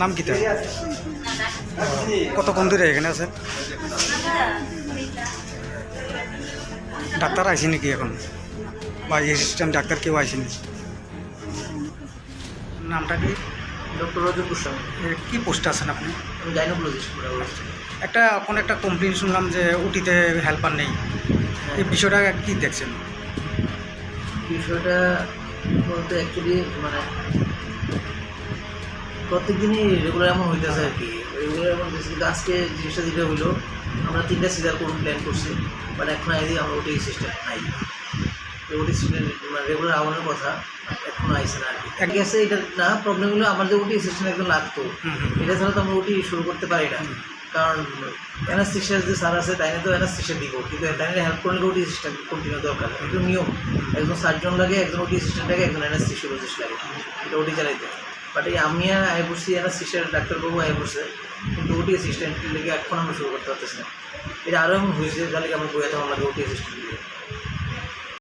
নাম কি তার? কতক্ষণ ধরে এখানে আছেন ডাক্তার আইসি নাকি এখন? বা অ্যাসিস্ট্যান্ট ডাক্তার কেউ আইসিনি নামটা কি? ডক্টর রজত গোস্বামী কি পোস্টে আছেন আপনি? গাইনোকোলজিস্ট একটা কোনো একটা কমপ্লেন শুনলাম যে উটিতে হেল্পার নেই। এই বিষয়টা কি দেখছেন? বিষয়টা বলতে অ্যাকচুয়ালি মানে প্রত্যেক দিনই রেগুলার এমন হইতেছে আর কি। রেগুলার এমন কিন্তু আজকে জিনিসটা যেটা হইল আমরা তিনটা সিজার করুন প্ল্যান করছি বাট এখন আইদি আমরা ওটি সিস্টেম নাই। ওটি মানে রেগুলার আওয়ানোর কথা এখনও আইসে না আর কি। এক গেছে এটা না প্রবলেম হলো আমার যে ওটি সিস্টেম একদম লাগতো। এটা ছাড়া তো আমরা ওটি শুরু করতে পারি না। কারণ অ্যানাস্থিসিয়ার যে স্যার আছে তাই তো অ্যানাস্থিসিয়া দিব। কিন্তু তাই হেল্প করলে ওটি সিস্টেম কন্টিনিউ দরকার। একটু নিয়ম। একজন সার্জন লাগে একজন ওটি সিস্টেম লাগে একজন অ্যানাস্থিসিওলজিস্ট লাগে। এটা ওটি চালাইতে বাট এই আমি আয় বসছি সিস্টার ডাক্তারবাবু আয় বসছে কিন্তু ওটি সিস্টেম লেগে এখন আমরা শুরু করতে পারতেছি না। এটা আরও এমন হয়েছে তাহলে আমরা বইয়াতে আমরা ওটি দিয়ে